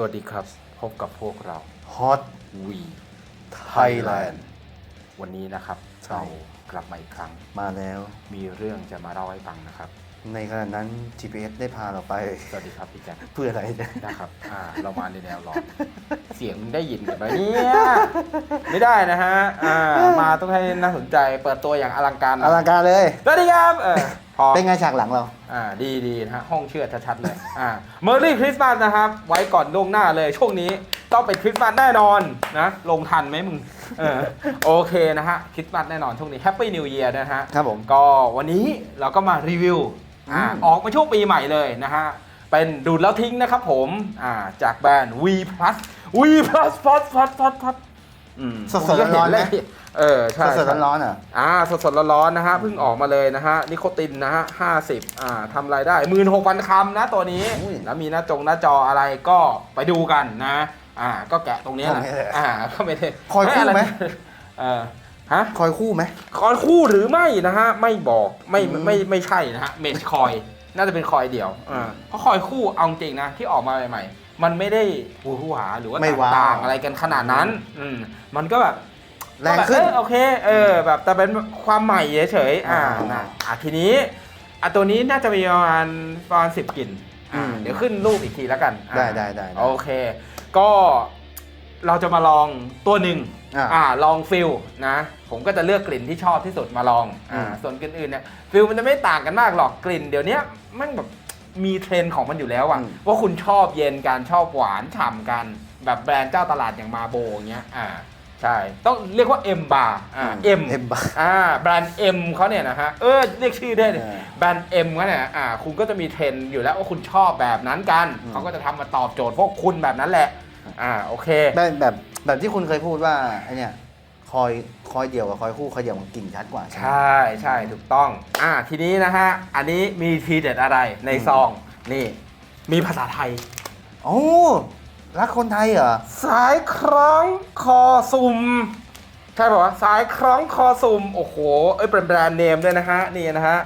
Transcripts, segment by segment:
สวัสดีครับ พบกับพวกเรา Hot วี Thailand วันนี้นะครับ ใช่ เรากลับมาอีกครั้ง มาแล้ว มีเรื่องจะมาเล่าให้ฟังนะครับ ในขณะนั้น GPS ได้พาเราไป สวัสดีครับพี่แจ็คเพื่ออะไรเนี่ยนะครับอ่าเรามาในแนวร้อนเสียงมึงได้ยินกันไหมเนี่ยไม่ได้นะฮะอ่ามาต้องให้น่าสนใจเปิดตัวอย่างอลังการหน่ออยลังการเลย สวัสดีครับเออพอเป็นไงฉากหลังเรา อ่าดีดีนะฮะห้องเชื่อดชัดๆเลยอ่าเมอร์รี่คริสต์มาสนะครับ ไว้ก่อนล่วงหน้าเลยช่วงนี้ต้องเป็นคริสต์มาสแน่นอนนะลงทันไหมมึงเออโอเคนะฮะคริสต์มาสแน่นอนช่วงนี้แฮปปี้นิวเ a ียร์นะฮะ ครับผม ก็วันนี้เราก็มารีวิว อ่าอืมออกมาช่วงปีใหม่เลยนะฮะ เป็นดูดแล้วทิ้งนะครับผมอ่าจากแบรนด์ V Plus V Plus Plus Plus Plus Plus อืมสดๆร้อนๆไหมเออใช่สดใช่ๆร้อนๆอะอ่าสดๆร้อนๆนะฮะเพิ่งออกมาเลยนะฮะนิโคตินนะฮะห้าสิบอ่าทำรายได้หมื่นหกพันคำนะตัวนี้อุ้ยแล้วมีหน้าจงหน้าจออะไรก็ไปดูกันนะ อ่า ก็แกะตรงเนี้ยก็นะไม่ได้อ่าก็ไม่ได้คอยคู่ไหมเออ ฮะคอยคู่ไหมคอยคู่หรือไม่นะฮะ ไม่บอกไม่อืมไม่ไม่ใช่นะฮะเมชคอยน่าจะเป็นคอยเดียวอ่าเพราะคอยคู่เอาจริงนะที่ออกมาใหม่ๆมันไม่ได้หูหวาหรือว่าไม่ว้าวต่างๆอะไรกันขนาดนั้น อืมมันก็แบบแรงขึ้นก็แบบเออโอเคเออแบบแต่เป็นความใหม่เฉยๆอ่าอ๋อนะอะทีนี้อะตัวนี้น่าจะมีประมาณประมาณสิบกลิ่นอ่าอืมเดี๋ยวขึ้นรูปอีกทีแล้วกันอ่าได้ได้ได้ได้โอเค ก็เราจะมาลองตัวหนึ่งอะอ่าลองฟิลนะ ผมก็จะเลือกกลิ่นที่ชอบที่สุดมาลองอ่าอืมส่วนกลิ่นอื่นเนี่ยฟิลมันจะไม่ต่างกันมากหรอกกลิ่นเดี๋ยวนี้มันแบบมีเทรนด์ของมันอยู่แล้วอะว่าคุณชอบเย็นการชอบหวานฉ่ำกัน แบบแบรนด์เจ้าตลาดอย่างมาโบอย่างเงี้ยอ่าใช่ ต้องเรียกว่า M bar อ่า M เอ็มบาอ่าแบรนด์ M เขาเนี่ยนะฮะเออเรียกชื่อได้เลยเออแบรนด์ M เขาเนี่ยอ่าคุณก็จะมีเทรนด์อยู่แล้วว่าคุณชอบแบบนั้นกันอืมเขาก็จะทำมาตอบโจทย์พวกคุณแบบนั้นแหละอ่าโอเคแบบแบบแบบที่คุณเคยพูดว่าไอเนี่ย คอยคอยเดี่ยวกับคอยคู่คอยเดี่ยวมันกลิ่นชัดกว่าใช่ไหม ใช่ใช่ถูกต้องอ่าทีนี้นะฮะ อันนี้มีทีเด็ดอะไรในอืม ซอง นี่ มีภาษาไทย โอ้รักคนไทยเหรอ สายคล้องคอสุ่มใช่ป่าวะสายคล้องคอสุ่มโอ้โหเอ้ยเป็นแบรนด์เนมด้วยนะฮะนี่นะฮะ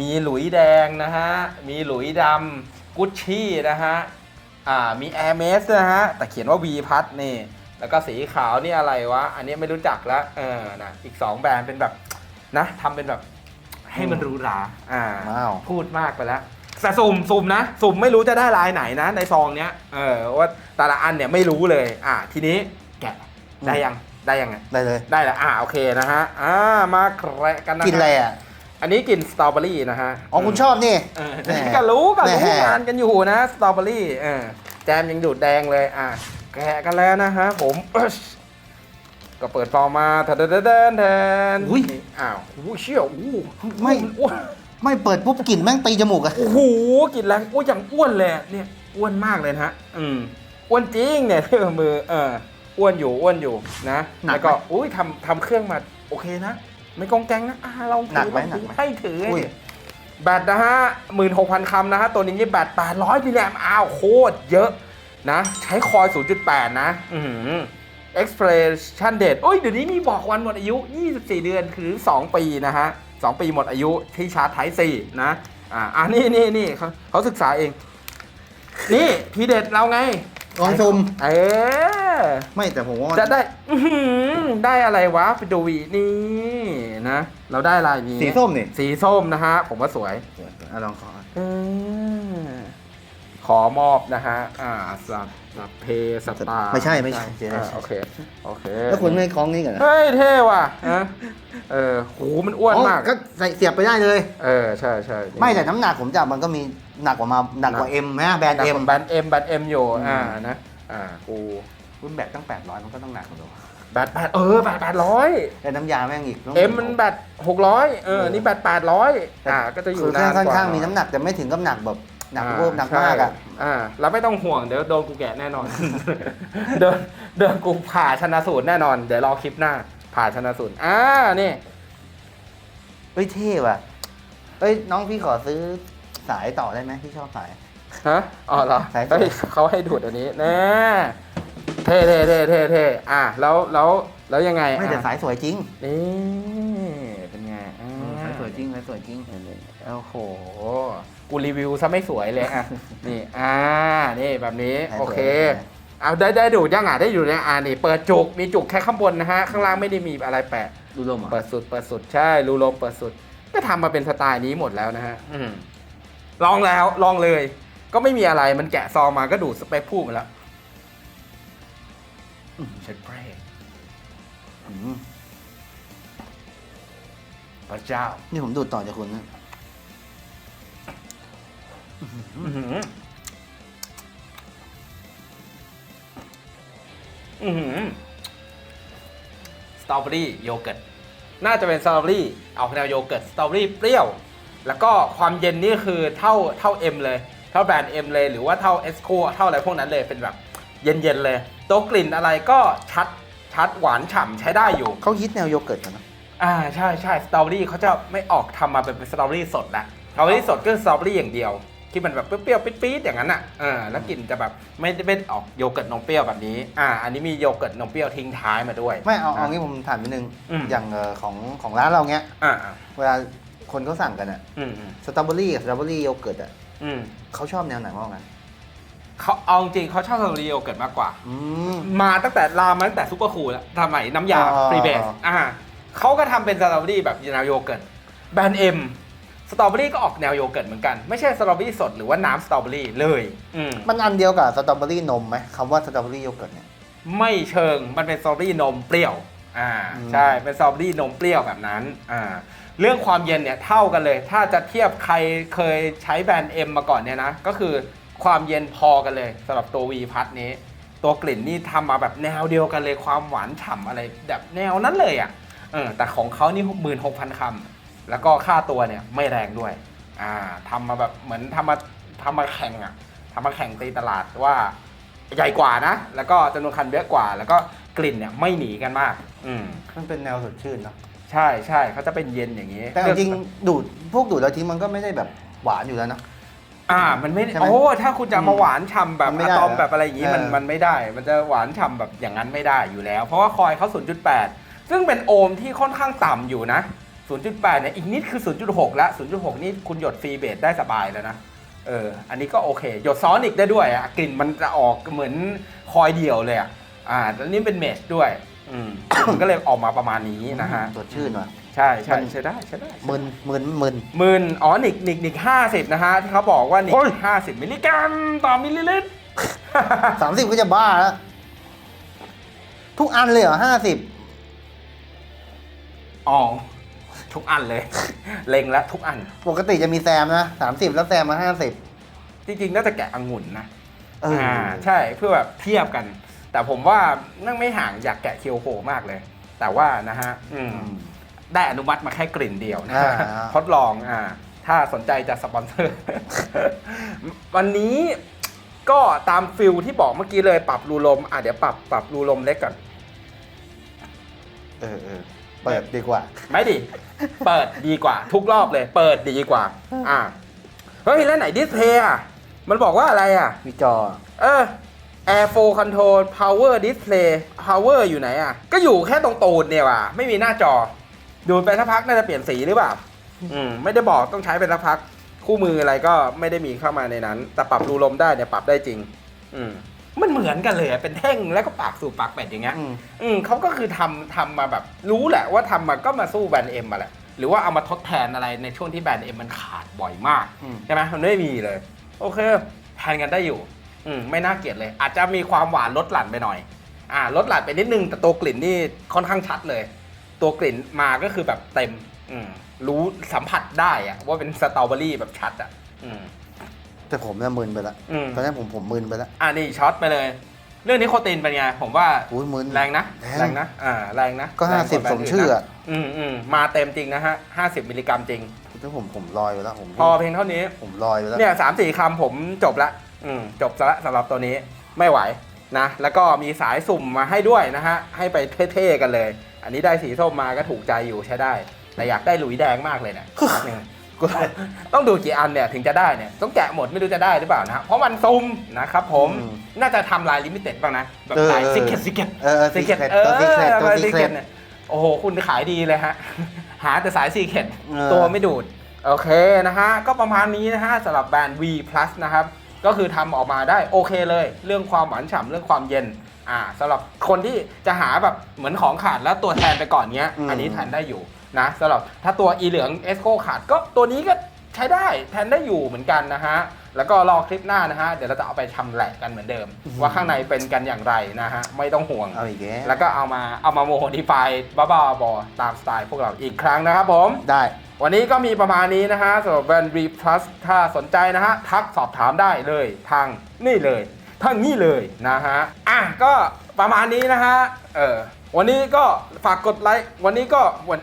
มีหลุยแดงนะฮะมีหลุยดำกุชชี่นะฮะอ่ามี Air m e s นะฮะแต่เขียนว่า V พัทนี่ แล้วก็สีขาวนี่อะไรวะ อันนี้ไม่รู้จักแล้วเออนะอีก 2 แบรนด์เป็นแบบนะทำเป็นแบบให้มันหรูหราอ่าว้าวพูดมากไปแล้วแต่สุ่มสุ่มนะ สุ่มไม่รู้จะได้ลายไหนนะ ในซองเนี้ยเออว่าแต่ละอันเนี่ยไม่รู้เลย อ่าทีนี้แกะได้ยังได้ยังไงได้เลย ได้แล้วอ่าโอเคนะฮะอ่ามาแกะกันนะกินอะไรอะอันนี้กลิ่นสตรอเบอรี่นะฮะอ๋อคุณชอบนี่เออแหม่ก็รู้ก็รู้แหม่งานกันอยู่นะสตรอเบอรี่เออแจมยังดูดแดงเลยอะ แกะกันแล้วนะฮะผมอึ๊ชก็เปิดฟองมาทะเดนเดนแทนอุ้ยนี่อ้าวโอ้โหเชี่ยวโอ้โหไม่อ้วนไม่เปิดปุ๊บกลิ่นแม่งตีจมูกอะโอ้โหกลินแรงโอ้ยอย่างอ้วนเลยเนี่ยอ้วนมากเลยนะฮะอืมอ้วนจริงเนี่ยที่มือเอออ้วนอยู่อ้วนอยู่นะแล้วก็อุ้ยทำทำเครื่องมาโอเคนะไม่กองแกงนะอ่าเราหนักถือไหมเราหนัถืกอไหมให้ถือให้อุ้ยถือแบตนะฮะหมื่นหกพันคำนะฮะตัวนี้นี่แบตแปดร้อยมิลลิแอมอ้าวโคตรเยอะ นะ ใช้คอย 0.8 นะอือหือ expression date โอ้ย เดี๋ยวนี้มีบอกวันหมดอายุ 24 เดือนคือ 2 ปีนะฮะ 2 ปีหมดอายุที่ชาร์จไทป์4นะ อ่าอ่านี่นี่นี่เขาเขาศึกษาเอง นี่ทีเด็ดเราไง ลองซุมเออไม่แต่ผมว่าจะได้ อื้อหือได้อะไรวะไปดูวีนี่นะ เราได้อะไรนี้สีส้มนี่สีส้มนะฮะ ผมว่าสวย อะลองขอเออ ขอมอบนะฮะอ่าสับสับเพสตาร์ไม่ใช่ไม่ใช่เจ๊อ่าโอเคโอเคแล้วคุณไม่คล้องนี่กันเหรอเฮ้ยเท่ว่ะฮะเออโหมันอ้วนมากอ๋อก็ใส่เสียบไปได้เลย เออใช่ใช่ไม่แต่น้ำหนักผมจับมันก็มีหนักกว่ามาหนักกว่าเอ็มนะแบรนด์หนักเอ็กมว่าแบนเอ็มแบนเอ็มอยู่อืม อ่านะอ่ากูรุ่นแบตตั้ง 800 มันก็ต้องหนักกว่าเราแบตแปดเออแบตแปดร้อยแต่น้ำยาแม่งอีกต้องเอ็มมันแบตหกร้อยเออนี่แบตแปดร้อยอ่าก็จะอยู่คือแค่นานค่อนกว่าข้างมีน้ำหนักแต่ไม่ถึงกับหนักแบบ หนักเวอร์หนักมากอะใช่อ่าแล้วไม่ต้องห่วงเดี๋ยวโดนกูแกะแน่นอน เดินเดินกูผ่าชนะสูตรแน่นอน เดี๋ยวรอคลิปหน้า ผ่าชนะสูตรอ่านี่เฮ้ยเท่ว่ะเฮ้ยน้องพี่ขอซื้อสายต่อได้ไหมพี่ชอบสายฮะอ๋อเหรอสายสูตรเฮ้ยเขาให้ดูดอันนี้แน่เท่เท่เท่เท่เท่อะแล้วแล้วแล้วยังไงไม่แต่อะสายสวยจริงนี่เป็นไงอ่าสายสวยจริงสายสวยจริงโอ้โห กูรีวิวซะไม่สวยเลยอะ นี่อ่านี่แบบนี้ให้สวยโอเคให้สวยเอาได้ได้ดูยังอะได้อยู่เนี่ยอ่านี่เปิดจุกมีจุกแค่ข้างบนนะฮะข้างล่างไม่ได้มีอะไรแปะ ดูลมเหรอเปิดสุดเปิดสุดใช่รูลมเปิดสุด ก็ทำมาเป็นสไตล์นี้หมดแล้วนะฮะอืมลองแล้วลองเลย ก็ไม่มีอะไรมันแกะซองมาก็ดูดสเปคพูดมาแล้วอืมเช็ดเปรย์อืมพระเจ้า นี่ผมดูดต่อจากคุณนะ อื้อหืออื้อหือสตรอเบอรี่โยเกิร์ตน่าจะเป็นสตรอเบอรี่ออกแนวโยเกิร์ตสตรอเบอรี่เปรี้ยว แล้วก็ความเย็นนี่คือเท่าเท่า M เลย เท่าแบรนด์ M เลยหรือว่าเท่า e s c o เท่าอะไรพวกนั้นเลยเป็นแบบเย็นๆเลย ตัวกลิ่นอะไรก็ชัดชัดหวานฉ่ำใช้ได้อยู่ เขาฮิตแนวโยเกิร์ตกันนะอ่าใช่ใช่สตรอเบอรี่เขาจะไม่ออกทำมาเป็นสตรอเบอรี่สดละสตรอเบอรี่สดก็คือสตรอเบอรี่อย่างเดียว ที่มันแบบเปรี้ยวๆปี๊ดๆอย่างนั้นอะอ่าแล้วกลิ่นจะแบบไม่ได้เป็นออกโยเกิร์ตนมเปรี้ยวแบบนี้อ่าอันนี้มีโยเกิร์ตนมเปรี้ยวทิ้งท้ายมาด้วย ไม่เอาเอางี้ผมถามนิดนึงอืม อย่างเอ่อของของร้านเราเนี้ย อ่าเวลาคนเขาสั่งกันอะอืมอืมสตรอเบอรี่กับสตรอเบอรี่โยเกิร์ตอะอืมเขาชอบแนวไหนมากกว่ากันเขาเอาจริงๆเขาชอบสตรอเบอรี่โยเกิร์ตมากกว่า อืม มาตั้งแต่ลามมาตั้งแต่ซุปเปอร์คูลแล้วทำไมน้ำยาอ๋อ ฟรีเบสอ่าเขาก็ทำเป็นสตรอเบอรี่แบบแนวโยเกิร์ตแบรนด์เอ็ม สตรอเบอรี่ก็ออกแนวโยเกิร์ตเหมือนกัน ไม่ใช่สตรอเบอรี่สดหรือว่าน้ำสตรอเบอรี่เลยอืมมันอันเดียวกับสตรอเบอรี่นมไหมคำว่าสตรอเบอรี่โยเกิร์ตเนี่ย ไม่เชิงมันเป็นสตรอเบอรี่นมเปรี้ยวอ่าอืม ใช่เป็นสตรอเบอรี่นมเปรี้ยวแบบนั้นอ่าเรื่องความเย็นเนี่ยเท่ากันเลย ถ้าจะเทียบใครเคยใช้แบรนด์เอ็มมาก่อนเนี่ยนะก็คือความเย็นพอกันเลยสำหรับตัววีพัทนี้ ตัวกลิ่นนี่ทำมาแบบแนวเดียวกันเลยความหวานฉ่ำอะไรแบบแนวนั้นเลยอะเออแต่ของเขานี่หมื่นหกพันคำ แล้วก็ค่าตัวเนี่ยไม่แรงด้วยอ่าทำมาแบบเหมือนทำมาทำมาแข่งอะทำมาแข่งตีตลาดว่าใหญ่กว่านะ แล้วก็จำนวนคันเยอะกว่า แล้วก็กลิ่นเนี่ยไม่หนีกันมาก อืมมันเป็นแนวสดชื่นเนาะใช่ใช่เขาจะเป็นเย็นอย่างนี้แต่เอาจริงดูดพวกดูดแล้วทิ้งมันก็ไม่ได้แบบหวานอยู่แล้วเนอะอ่ามันไม่ใช่ไหมโอ้ถ้าคุณจะมาหวานฉ่ำแบบมันไม่อะได้ตอมเหรอแบบอะไรอย่างนี้มันเออมันไม่ได้ มันจะหวานฉ่ำแบบอย่างนั้นไม่ได้อยู่แล้ว เพราะว่าคอยเขา0.8 ซึ่งเป็นโอห์มที่ค่อนข้างต่ำอยู่นะ 0.8เนี่ยอีกนิดคือ 0.6 แล้ว 0.6 นี่คุณหยดฟรีเบสได้สบายแล้วนะ เออ อันนี้ก็โอเค หยดซ้อนอีกได้ด้วยอะกลิ่นมันจะออกเหมือนคอยเดี่ยวเลยอะอ่าแล้วนี่เป็นเมชด้วย อืมมันก็เลยออกมาประมาณนี้นะฮะ สดชื่นว่ะ ใช่ใช่มันใช่ได้ใช่ได้มึนมึนมึนหมื่นอ๋อนิกนิกนิกห้าสิบนะฮะที่เขาบอกว่านิโอ้กยห้าสิบมิลลิกรัมต่อมิลลิลิตรสามสิบก็จะบ้าแล้วทุกอันเลยเหรอห้าสิบอ๋อ ทุกอันเลย เล็งแล้วทุกอัน ปกติจะมีแซมนะสามสิบแล้วแซมมาห้าสิบจริงๆน่าจะแกะองุ่นนะเอออ่าใช่เพื่อแบบเทียบกัน แต่ผมว่านั่งไม่ห่างอยากแกะเคียวโฮมากเลย แต่ว่านะฮะอืม ได้อนุมัติมาแค่กลิ่นเดียวนะอ่า ทดลองอ่าถ้าสนใจจะสปอนเซอร์ วันนี้ก็ตามฟิลที่บอกเมื่อกี้เลยปรับรูลม อะเดี๋ยวปรับปรับรูลมเล็กก่อน เออเออ เปิดดีกว่า ไม่ดิ เปิดดีกว่า ทุกรอบเลย เปิดดีกว่า อ่า เฮ้ย แล้วไหนดิสเพย์อะ มันบอกว่าอะไรอะ มีจอ เออ Air Flow Control Power Display Power อยู่ไหนอะ ก็อยู่แค่ตรงตูดเนี่ยว่ะ ไม่มีหน้าจอ ดูไปสักพักน่าจะเปลี่ยนสีหรือเปล่า อืม ไม่ได้บอกต้องใช้ไปสักพัก คู่มืออะไรก็ไม่ได้มีเข้ามาในนั้น แต่ปรับรูลมได้เนี่ยปรับได้จริง อืม มันเหมือนกันเลยอะเป็นแท่งแล้วก็ปากสู่ปากเป็ดอย่างเงี้ยอืม อืมเขาก็คือทำทำมาแบบรู้แหละว่าทำมาก็มาสู้แบรนด์เอ็มมาแหละหรือว่าเอามาทดแทนอะไรในช่วงที่แบรนด์เอ็มมันขาดบ่อยมากอืม ใช่ไหมมันไม่มีเลย โอเคแทนกันได้อยู่ อืมไม่น่าเกลียดเลย อาจจะมีความหวานลดหลั่นไปหน่อย อ่าลดหลั่นไปนิดนึงแต่ตัวกลิ่นนี่ค่อนข้างชัดเลย ตัวกลิ่นมาก็คือแบบเต็ม อืมรู้สัมผัสได้อะว่าเป็นสตรอเบอรี่แบบชัดอะอืม แต่ผมเนี่ยมึนไปละอืม ตอนนี้ผมผมมึนไปละ อ่านี่ช็อตไปเลย เรื่องนี้โคตินเป็นไง ผมว่าอุ้ยมึนแรงนะแรงนะอ่าแรงนะก็ แรห้างสิบว่แบรสนมด์ชื่อนะอะอืมอืมมาเต็มจริงนะฮะห้าสิบมิลลิกรัมจริงถ้าผมผมลอยไปแล้วผมพอเพียงเท่านี้ ผมลอยไปแล้วเนี่ยสามสี่คำผมจบละอืมจบซะละสำหรับตัวนี้ไม่ไหวนะ แล้วก็มีสายสุ่มมาให้ด้วยนะฮะ ให้ไปเท่ๆกันเลย อันนี้ได้สีส้มมาก็ถูกใจอยู่ใช้ได้ แต่อยากได้หลุยแดงมากเลยเนี่ยอืมกู ต้องดูกี่อันเนี่ยถึงจะได้เนี่ยต้องแกะหมดไม่รู้จะได้หรือเปล่านะเพราะมันซุ่มนะครับผมน่าจะทำลายลิมิเต็ดบ้างนะแบบลายซิกเก็ตซิกเก็ตเออซีซีเคเคร็ร็ตตเออตัวซีเคร็ตตัวซีซีเคเคร็ร็ตตเนี่ยโอ้โหคุณขายดีเลยฮะหาแต่สายซีเคร็ตเออตัวไม่ดูด โอเคนะฮะ ก็ประมาณนี้นะฮะสำหรับแบรนด์ V Plus นะครับ ก็คือทำออกมาได้โอเคเลย เรื่องความหวานฉ่ำเรื่องความเย็นอ่าสำหรับคนที่จะหาแบบเหมือนของขาดแล้วตัวแทนไปก่อนเนี้ยอืมอันนี้แทนได้อยู่ นะสำหรับถ้าตัวอีเหลืองเอสโคขาดก็ตัวนี้ก็ใช้ได้แทนได้อยู่เหมือนกันนะฮะ แล้วก็รอคลิปหน้านะฮะ เดี๋ยวเราจะเอาไปทำแหลกกันเหมือนเดิม ว่าข้างในเป็นกันอย่างไรนะฮะ ไม่ต้องห่วง เอาอีกแล้วแล้วก็เอามาเอามาโมดิฟายบ้าๆบอๆตามสไตล์พวกเราอีกครั้งนะครับผม ได้ วันนี้ก็มีประมาณนี้นะฮะสำหรับแบรนด์ V Plus ถ้าสนใจนะฮะ ทักสอบถามได้เลยทางนี่เลยทางนี้เลยนะฮะ อะก็ประมาณนี้นะฮะ เออ วันนี้ก็ฝากกดไลค์ วันนี้ก็วัน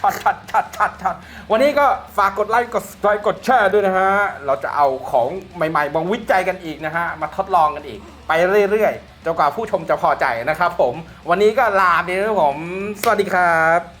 ชัดชัดชัดชัดชัดวันนี้ก็ฝากกดไลค์กดไลค์กดแชร์ด้วยนะฮะ เราจะเอาของใหม่ๆมาวิจัยกันอีกนะฮะ มาทดลองกันอีก ไปเรื่อยๆจนกว่าผู้ชมจะพอใจนะครับผม วันนี้ก็ลาไปแล้วผม สวัสดีครับ